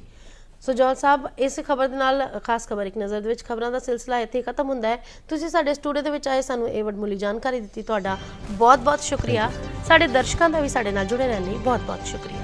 ਸੋ ਸਾਹਿਬ, ਇਸ ਖਬਰ ਦੇ ਨਾਲ, ਖਾਸ ਖਬਰ ਇੱਕ ਨਜ਼ਰ ਦੇ ਵਿੱਚ, ਖਬਰਾਂ ਦਾ ਸਿਲਸਿਲਾ ਇੱਥੇ ਖਤਮ ਹੁੰਦਾ ਹੈ। ਤੁਸੀਂ ਸਾਡੇ ਸਟੂਡੀਓ ਦੇ ਵਿੱਚ ਆਏ, ਸਾਨੂੰ ਇਹ ਵੱਡਮੁੱਲੀ ਜਾਣਕਾਰੀ ਦਿੱਤੀ, ਤੁਹਾਡਾ ਬਹੁਤ ਬਹੁਤ ਸ਼ੁਕਰੀਆ। ਸਾਡੇ ਦਰਸ਼ਕਾਂ ਦਾ ਵੀ ਸਾਡੇ ਨਾਲ ਜੁੜੇ ਰਹਿਣ ਲਈ ਬਹੁਤ ਬਹੁਤ ਸ਼ੁਕਰੀਆ।